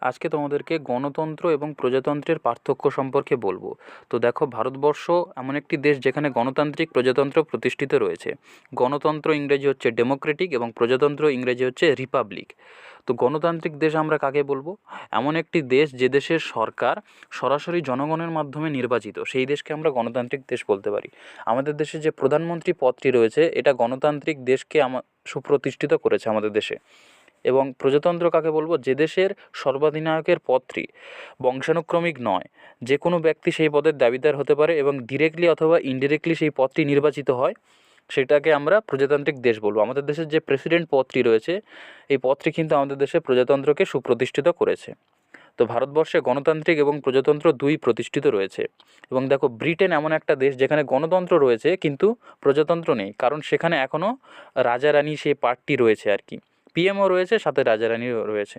আজকে তোমাদেরকে গণতন্ত্র এবং প্রজাতন্ত্রের পার্থক্য সম্পর্কে বলব। তো দেখো, ভারতবর্ষ এমন একটি দেশ যেখানে গণতান্ত্রিক প্রজাতন্ত্র প্রতিষ্ঠিত রয়েছে। গণতন্ত্র ইংরেজি হচ্ছে ডেমোক্রেটিক এবং প্রজাতন্ত্র ইংরেজি হচ্ছে রিপাবলিক। তো গণতান্ত্রিক দেশ আমরা কাকে বলব? এমন একটি দেশ যে দেশের সরকার সরাসরি জনগণের মাধ্যমে নির্বাচিত। সেই দেশকে আমরা গণতান্ত্রিক দেশ বলতে পারি। আমাদের দেশে যে প্রধানমন্ত্রী পদটি রয়েছে, এটা গণতান্ত্রিক দেশকে আমা, সুপ্রতিষ্ঠিত করেছে আমাদের দেশে। এবং প্রজাতন্ত্র কাকে বলব? যে দেশের সর্বাধিনায়কের পদটি বংশানুক্রমিক নয়। যে কোনো ব্যক্তি সেই পদের দাবিদার হতে পারে এবং ডিরেক্টলি অথবা ইনডিরেক্টলি সেই পদটি নির্বাচিত হয়, সেটাকে আমরা প্রজাতান্ত্রিক দেশ বলব। আমাদের দেশের যে প্রেসিডেন্ট পদটি রয়েছে, এই পদটি কিন্তু আমাদের দেশে প্রজাতন্ত্রকে সুপ্রতিষ্ঠিত করেছে। তো ভারতবর্ষে গণতান্ত্রিক এবং প্রজাতন্ত্র দুই প্রতিষ্ঠিত রয়েছে। এবং দেখো, ব্রিটেন এমন একটা দেশ যেখানে গণতন্ত্র রয়েছে, কিন্তু প্রজাতন্ত্র নেই। কারণ সেখানে এখনও রাজা রানী সেই পার্টটি রয়েছে আর কি। পিএমও রয়েছে সাথে রাজা রানীও রয়েছে।